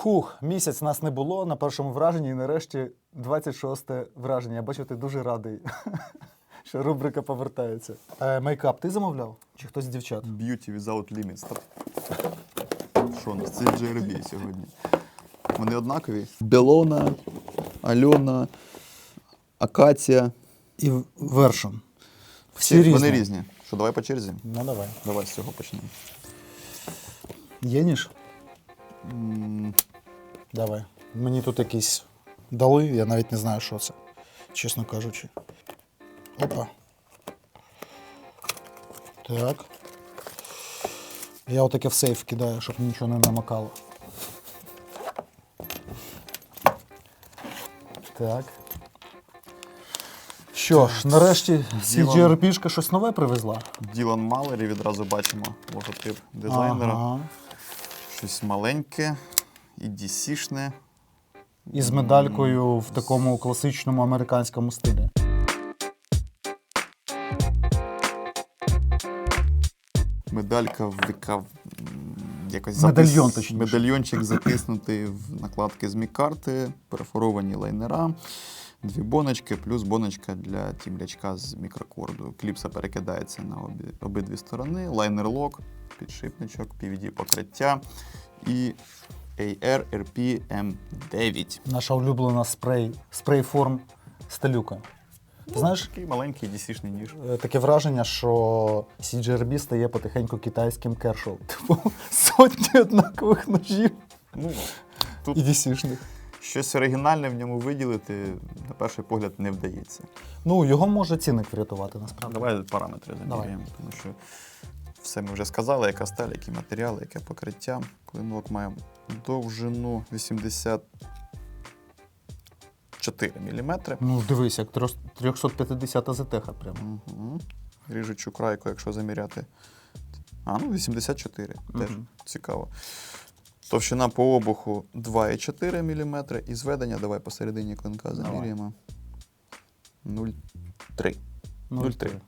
Хух, місяць нас не було на першому враженні, і нарешті 26 враження. Я бачу, ти дуже радий, що рубрика повертається. Е, мейкап ти замовляв? Чи хтось з дівчат? Beauty without limits. Що у нас? Це JRB сьогодні. Вони однакові? Белона, Альона, Акація. І вершин. Всі різні. Вони різні. Що, давай по черзі? Ну давай. Давай з цього почнемо. Є ніж? М, Давай. Мені тут якісь дали, я навіть не знаю, що це, чесно кажучи. Опа. Так. Я отаке в сейф кидаю, щоб нічого не намокало. Так. Що ж, нарешті CGRP-шка щось нове привезла. Ділан Малері, відразу бачимо логотип дизайнера. Ага. Щось маленьке і DC-шне. І з медалькою в такому класичному американському стилі. Медалька в яка якось Медальйон, точніше. Медальйончик затиснутий в накладки з мікарти, перфоровані лайнера, дві боночки, плюс боночка для тімлячка з мікрокорду. Кліпса перекидається на обі, обидві сторони, лайнер-лок, підшипничок, PVD покриття і AR RP M9. Наша улюблена спрей, спрей-форм стелюка. Ти знаєш, Такий маленький DC-шний ніж. е, таке враження, що CGRB стає потихеньку китайським кершоу. Типу сотні однакових ножів Ну, тут і DC-шних. щось оригінальне в ньому виділити, на перший погляд, не вдається. Ну, його може цінник врятувати насправді. Давай параметри заміряємо, тому що все ми вже сказали, яка сталь, які матеріали, яке покриття. Клинок має довжину 84 мм. Ну, дивись, як 350 АЗТХ прямо. Угу. Ріжучу крайку, якщо заміряти. А, ну 84. Теж Мгм. цікаво. Товщина по обуху 2,4 мм. І зведення, давай посередині клинка заміряємо. 0,3. 0,3.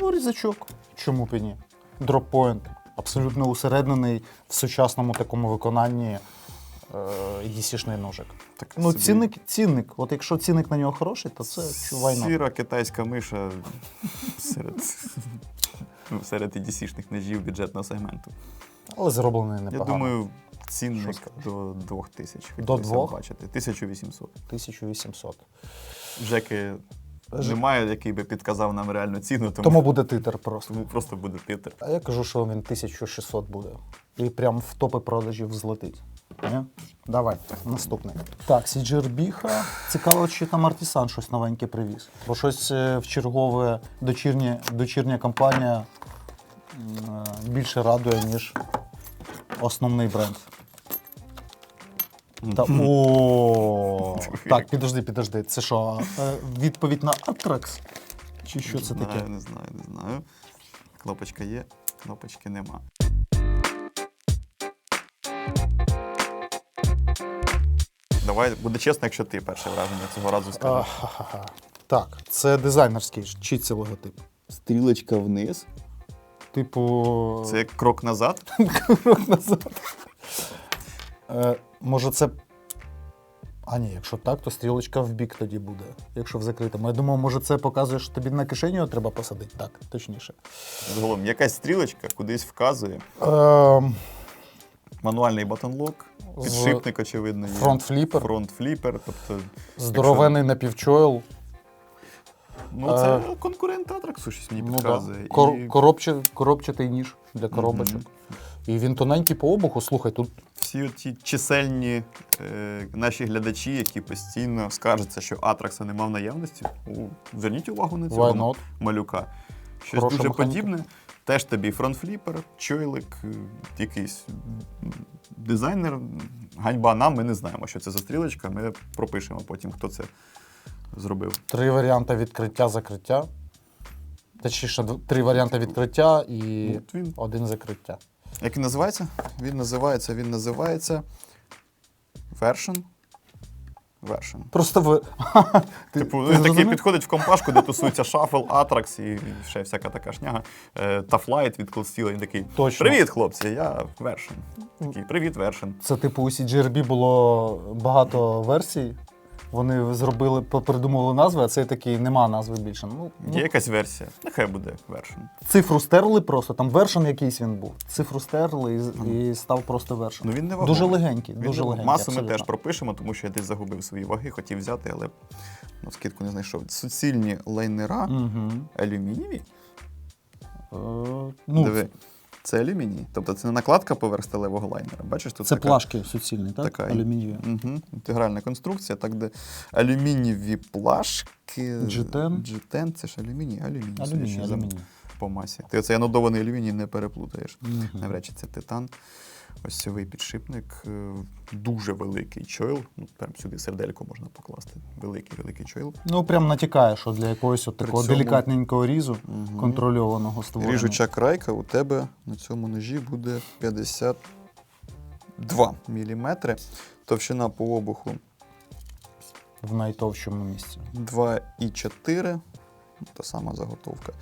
Ну, різачок. Чому б і ні? Дроппоінт. Абсолютно усереднений в сучасному такому виконанні е, ножик. Так Ну, собі цінник, цінник. От якщо цінник на нього хороший, то це чувайно. Сіра китайська миша серед, ну, серед EDC-шних ножів бюджетного сегменту. Але зроблений Я думаю, цінник до 2000. До двох? бачити. 1800. 1800. Жеки немає, який би підказав нам реальну ціну, тому, Тому буде титр просто. тому просто буде титр. А я кажу, що він 1600 буде. І прям в топи продажів злетить. Ні? Давай, наступний. Так, CGRB. Цікаво, чи там Артісан щось новеньке привіз. Бо щось е, в чергове дочірнє, дочірня компанія м, е, більше радує, ніж основний бренд. Та, о, так, підожди, підожди. Це що, е, відповідь на Atrax? Чи що це не таке? знаю, не знаю, не знаю. Кнопочка є, кнопочки нема. Давай, буде чесно, якщо ти перше враження цього разу скажеш. Так, це дизайнерський чи це логотип. Стрілочка вниз. Типу, Це як крок назад. крок назад. Е, може, це. А ні, якщо так, то стрілочка в бік тоді буде, якщо в закритому. Я думав, може, це показує, що тобі на кишені його треба посадити. Так, точніше. Загалом, якась стрілочка кудись вказує. Ем, Мануальний батонлок, З- підшипник, очевидно, є. Фронт-фліпер. Фронт-фліпер. Тобто, здоровений напівчойл. ну, це Е, конкурент Атраксу щось мені Ну, да. підказує. Кор, І коробче, коробчатий ніж для коробочок. І він тоненький по обуху. Слухай, тут всі ті чисельні е, наші глядачі, які постійно скаржаться, що Атракса нема в наявності, о, зверніть увагу на цього малюка. Щось Хороша дуже механіка. подібне. Теж тобі фронтфліпер, чойлик, е, якийсь дизайнер. Ганьба нам, ми не знаємо, що це за стрілочка. Ми пропишемо потім, хто це зробив. Три варіанти відкриття закриття. Точніше, три варіанти відкриття і От він. один закриття. Як він називається? Він називається, він називається Version вершин. Просто ви. Ти- Типу, ти він такий підходить в компашку, де тусується шафл, атракс і ще всяка така шняга. Е, Тафлайт від Cold Steel. Він такий. Точно. Привіт, хлопці, я вершин. Такий, привіт, вершин. Це типу у CGRB було багато версій. Вони зробили, придумали назви, а цей такий нема назви більше. Ну, Є ну, якась версія. Нехай буде вершин. цифру стерли просто, там вершин якийсь він був. Цифру стерли і, з- і став просто вершин. Ну він не вагомий. Дуже легенький, Він дуже легенький. Масу ми теж пропишемо, тому що я десь загубив свої ваги, хотів взяти, але ну, скидку не знайшов. Суцільні лайнера, Угу. алюмінієві. Е, ну, Диви, це алюміній. Тобто це не накладка поверх сталевого лайнера. Бачиш, тут це така, плашки суцільні, так? така Алюмінієві. Угу, інтегральна конструкція, так де алюмінієві плашки. Джетен. Джетен, це ж алюміній, алюміній. Алюміній, алюміній. По масі. Ти оцей анодований алюміній не переплутаєш. Угу. Навряд чи це титан. Ось цьовий підшипник, е, дуже великий чойл. Ну, прям сюди серделько можна покласти. Великий, великий чойл. Ну, прям натякає, що для якогось от такого цьому- делікатненького різу, Мгм. контрольованого створення. Ріжуча крайка у тебе на цьому ножі буде 52 мм. Товщина по обуху в найтовщому місці. 2,4, та сама заготовка.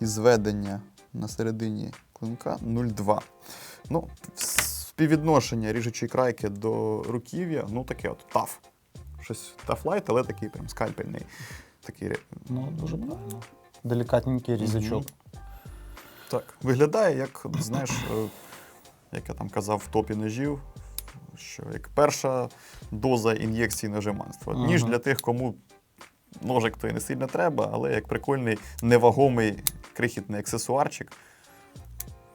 І зведення на середині клинка 0,2. Ну, співвідношення ріжучої крайки до руків'я, ну таке от таф. Щось тафлайт, але такий прям скальпельний. Такий, Ну, дуже правильно. Делікатненький різачок. так. Виглядає, як, знаєш, е, як я там казав в топі ножів, що як перша доза ін'єкції ножеманства. Ага. Ніж для тих, кому ножик то і не сильно треба, але як прикольний невагомий крихітний аксесуарчик.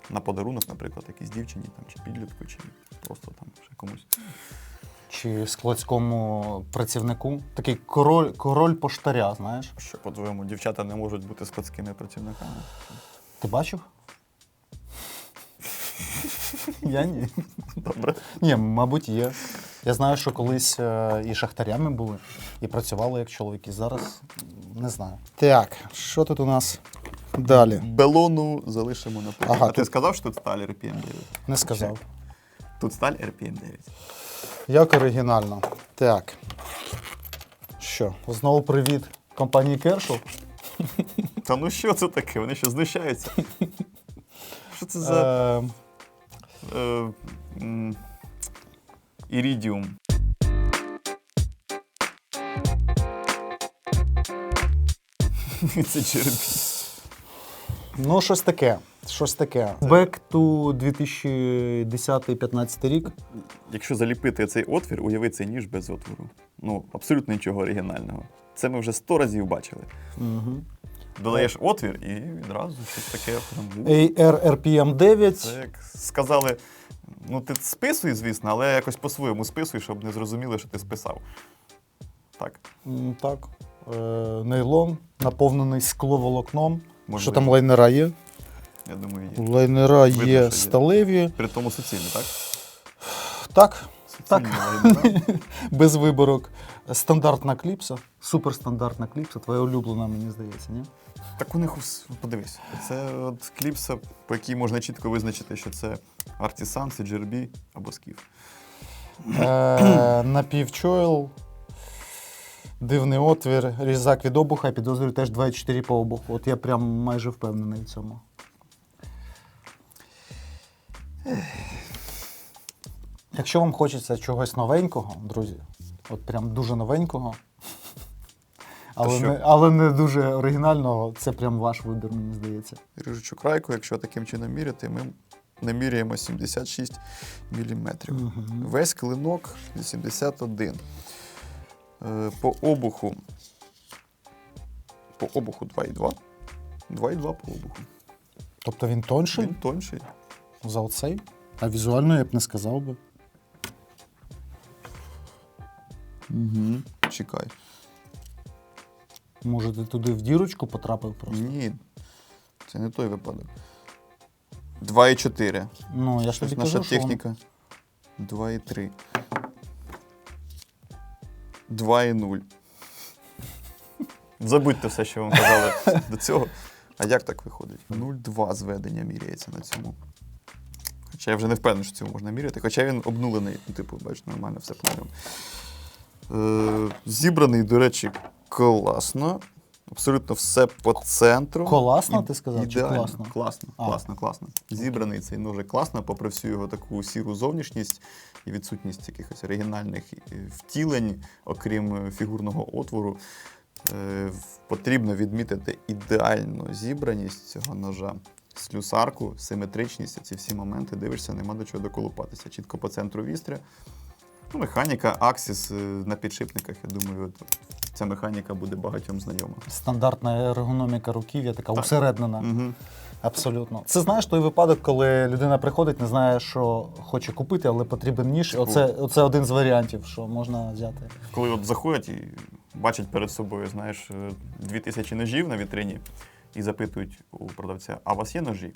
На подарунок, наприклад, якійсь дівчині там, чи підлітку, чи просто там ще комусь. Чи складському працівнику. Такий король, король поштаря, знаєш. Що, по-твоєму, дівчата не можуть бути складськими працівниками. Ти бачив? Я ні. Добре. Ні, мабуть, є. Я знаю, що колись е, і шахтарями були, і працювали як чоловіки. Зараз не знаю. Так, що тут у нас далі? Белону залишимо на потім. Ага, а ти тут- сказав, що тут сталь RPM 9? Не сказав. Тут сталь RPM 9. Як оригінально. Так. Що, знову привіт компанії Кершел. Та ну що це таке? Вони що знущаються? Що це за Е, е, м, ірідіум? Це черепі. Ну, щось таке. Щось таке. Back to 2010-15 рік. Якщо заліпити цей отвір, уяви цей ніж без отвору. Ну, абсолютно нічого оригінального. Це ми вже сто разів бачили. Угу. Додаєш отвір і відразу щось таке. ARRPM 9. Це як сказали, ну ти списуй, звісно, але якось по-своєму списуй, щоб не зрозуміли, що ти списав. Так. М, Так. Е, нейлон, наповнений скловолокном. Можливо. Що там лайнера є? Я думаю, є. Лайнера Видно, є сталеві. При тому суцільні, так? Так, Суцільні лайнера. без виборок. Стандартна кліпса, суперстандартна кліпса, твоя улюблена, мені здається, ні? Так у них ус- подивись. Це от кліпса, по якій можна чітко визначити, що це Artisan, CGRB або Скіф. Е, напівчойл, дивний отвір, різак від обуха, підозрюю теж 2,4 по обуху. От я прям майже впевнений в цьому. Якщо вам хочеться чогось новенького, друзі, от прям дуже новенького, але не, але не дуже оригінального, це прям ваш вибір, мені здається. Ріжучу крайку, якщо таким чином міряти, ми наміряємо 76 мм. Мгм. Весь клинок 81. Е, По обуху. По обуху 2,2. 2,2 по обуху. Тобто він тонший Він тонший. за оцей, а візуально я б не сказав би. Угу. Чекай. Може, ти туди в дірочку потрапив просто? Ні. Це не той випадок. 2,4. Ну, я ж тобі наша кажу, що техніка. 2,3. 2,0. Забудьте все, що вам казали до цього. А як так виходить? 0,2 зведення міряється на цьому. Хоча я вже не впевнений, що цього можна міряти. Хоча він обнулений, ну, типу, бачиш, нормально все правильно. Е, зібраний, до речі, класно. Абсолютно все по центру. Класно, ти сказав, чи класно? Класно, А. класно, класно. Зібраний цей ножик класно, попри всю його таку сіру зовнішність і відсутність якихось оригінальних е, втілень, окрім е, фігурного отвору. Е, Потрібно відмітити ідеальну зібраність цього ножа. Слюсарку, симетричність, ці всі моменти дивишся, нема до чого доколупатися. Чітко по центру вістря. Ну, механіка, аксіс на підшипниках, я думаю, ця механіка буде багатьом знайома. Стандартна ергономіка руків'я, така усереднена. Угу. Абсолютно. Це знаєш той випадок, коли людина приходить, не знає, що хоче купити, але потрібен ніж. Типу. Оце, оце один з варіантів, що можна взяти. Коли от заходять і бачать перед собою, знаєш, е, дві тисячі ножів на вітрині і запитують у продавця, а у вас є ножі?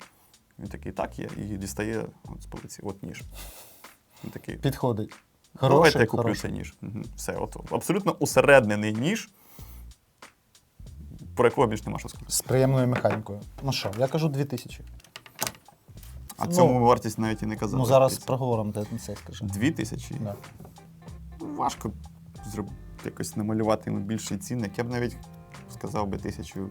Він такий, так є, і дістає от з полиці, от ніж. Він такий, Підходить. Давайте я куплю хороший. цей ніж. Все, от, абсолютно усереднений ніж, про якого більш нема що сказати. З приємною механікою. Ну що, я кажу 2000. А Ну, цьому вартість навіть і не казав. Ну зараз проговоримо, ти це скажи. Дві тисячі? Да. Ну, Важко зроб... якось намалювати йому більший цінник. Я б навіть сказав би тисячу.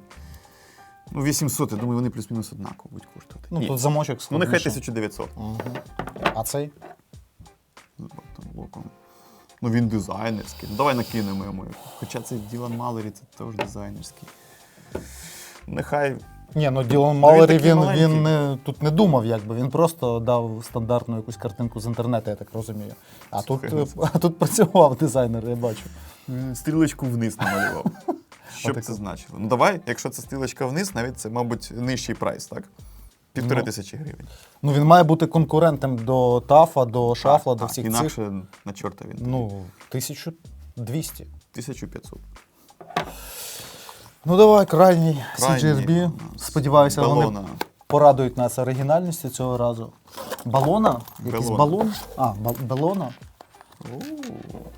Ну, 800, я думаю, вони плюс-мінус однаково будуть коштувати. Ну Ні. тут замочок ну складніше. нехай 1900 Угу. А цей? Блоком. Ну він дизайнерський. Ну, давай накинемо йому. Хоча це Ділан Малері, це теж дизайнерський. Нехай Ні, ну Ділан Малері він, він не, тут не думав, якби він просто дав стандартну якусь картинку з інтернету, я так розумію. А тут, ну, а тут працював дизайнер, я бачу. стрілочку вниз намалював. Що б це значило? Ну давай, якщо це стрілочка вниз, навіть це, мабуть, нижчий прайс, так? Півтори Ну, тисячі гривень. Ну він має бути конкурентом до ТАФа, до шафла, Так, до так, всіх інакше на чорта він. Ну, 1200. 1500. Ну давай, крайній, Крайній CGRB. у нас Сподіваюся, вони порадують нас оригінальністю цього разу. Балона? Якийсь Белона. балон? А, бал- балона?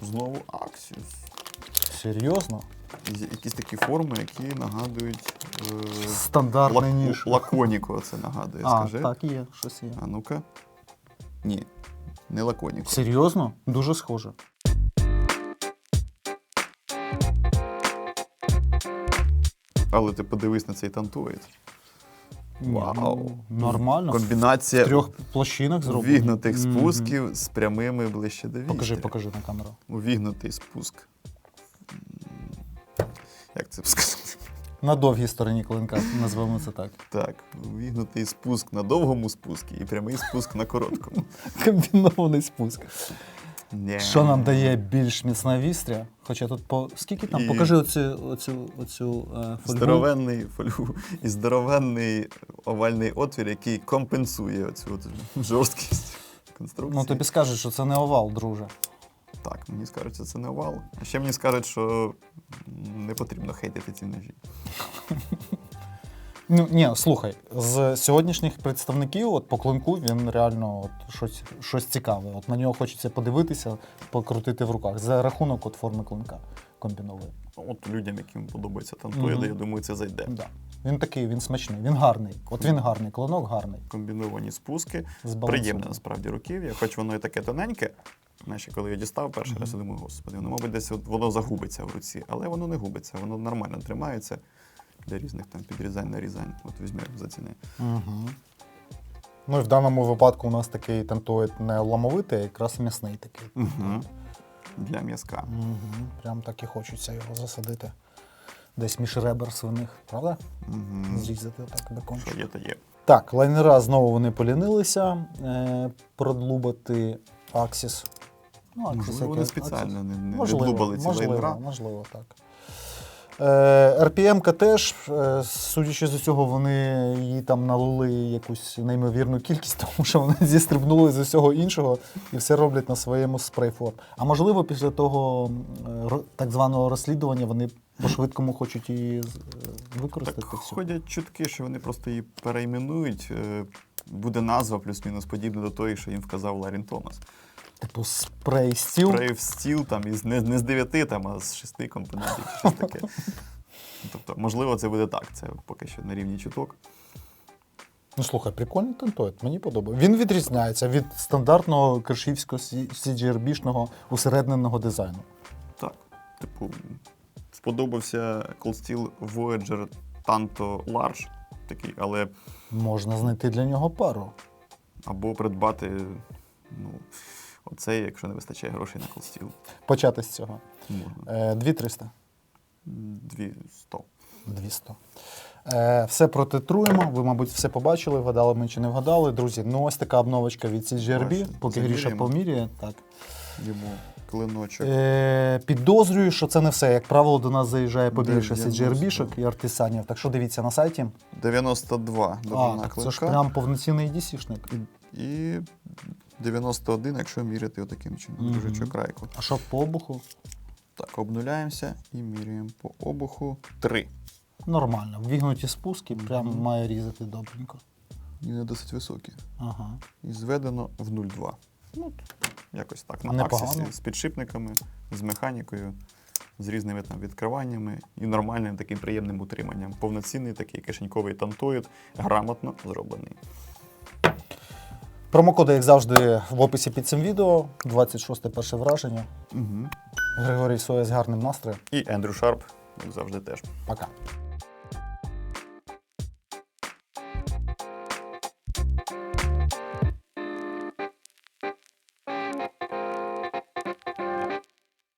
Знову Аксіс. Серйозно? Якісь такі форми, які нагадують. Е, Стандартний лак- ніж. Лаконіко це нагадує, А, скажи. так є, щось є. А ну-ка. Ні, не лаконіко. Серйозно? Дуже схоже. Але ти подивись на цей тантует. Ні, Вау. ну, Нормально. В трьох площинах зроблено. увігнутих Мгм. спусків з прямими ближче до вістря. Покажи, покажи на камеру. Увігнутий спуск. Як це сказати? На довгій стороні клинка, назвемо це так. Так, увігнутий спуск на довгому спуску і прямий спуск на короткому. Комбінований спуск. Ні. Що нам дає більш міцна вістря? Хоча тут по скільки там? І- Покажи оцю, оцю, оцю е, фольгу. Здоровенний фольгу і здоровенний овальний отвір, який компенсує цю от жорсткість конструкції. Ну тобі скажуть, що це не овал, друже. Так, мені скажуть, що це не овал. А ще мені скажуть, що не потрібно хейтити ці ножі. Ну ні, слухай, з сьогоднішніх представників, от по клинку, він реально от, щось, щось цікаве. От на нього хочеться подивитися, покрутити в руках. За рахунок от форми клинка комбінованої. От людям, яким подобається тантоїди, Мгм. я думаю, це зайде. Да. Він такий, він смачний, він гарний. От він гарний, клинок гарний. Комбіновані спуски. Приємне насправді руків'я, хоч воно і таке тоненьке. Знаєш, коли я дістав перший раз, я думаю, господи, воно, мабуть, десь от воно загубиться в руці, але воно не губиться, воно нормально тримається для різних там підрізань, нарізань. От візьми заціни. Угу. Ну і в даному випадку у нас такий тантует не ламовитий, а якраз м'ясний такий. Угу. Для м'язка. Угу. Прям так і хочеться його засадити. Десь між ребер свиних, правда? Угу. Зрізати так бекончик. Що є, то є. Так, лайнера знову вони полінилися е, продлубати Аксіс. Ну, Axis Можливо, вони спеціально не, не Можливо, відлубали ці можливо, лайнера. можливо, так. Е, RPM-ка теж, е, судячи з усього, вони їй там налили якусь неймовірну кількість, тому що вони зістрибнули з усього іншого і все роблять на своєму спрейфор. А можливо, після того м, так званого розслідування вони по-швидкому хочуть її е, використати. Так всю. ходять чутки, що вони просто її перейменують. е, Буде назва плюс-мінус подібна до тої, що їм вказав Ларін Томас. Типу спрей стіл. Brave Steel там із не, не з дев'яти, там, а з шести компонентів щось таке. Тобто, можливо, це буде так. Це поки що на рівні чуток. Ну слухай, прикольний тантоїд, мені подобається. Він відрізняється від стандартного кершівського CGRB-шного усередненого дизайну. Так. Типу, сподобався Cold Steel Voyager Tanto Large, такий, але Можна знайти для нього пару. або придбати ну, оцей, якщо не вистачає грошей на Steel. Почати з цього. Можна. Е, 2300. 200. 200. Е, все протитруємо. Ви, мабуть, все побачили, вгадали ми чи не вгадали. Друзі, ну ось така обновочка від CGRB, поки Гріша поміряє. Так. Йому клиночок. Е, підозрюю, що це не все. Як правило, до нас заїжджає побільше 90. CGRB-шок і артисанів. Так що дивіться на сайті. 92 А, так це ж прям повноцінний DC-шник. І 91, якщо міряти отаким чином. Мгм. Дружечок крайку. А що по обуху? Так, обнуляємося і міряємо по обуху 3. Нормально. Ввігнуті спуски, прям Мгм. має різати добренько. І не досить високі. Ага. І зведено в 0,2. Ну, якось так. На аксісі з підшипниками, з механікою, з різними там відкриваннями і нормальним таким приємним утриманням. Повноцінний такий кишеньковий тантоїд, грамотно зроблений. Промокоди, як завжди, в описі під цим відео. 26 перше враження. Угу. Григорій Соя з гарним настроєм. І Ендрю Шарп, як завжди, теж. Пока.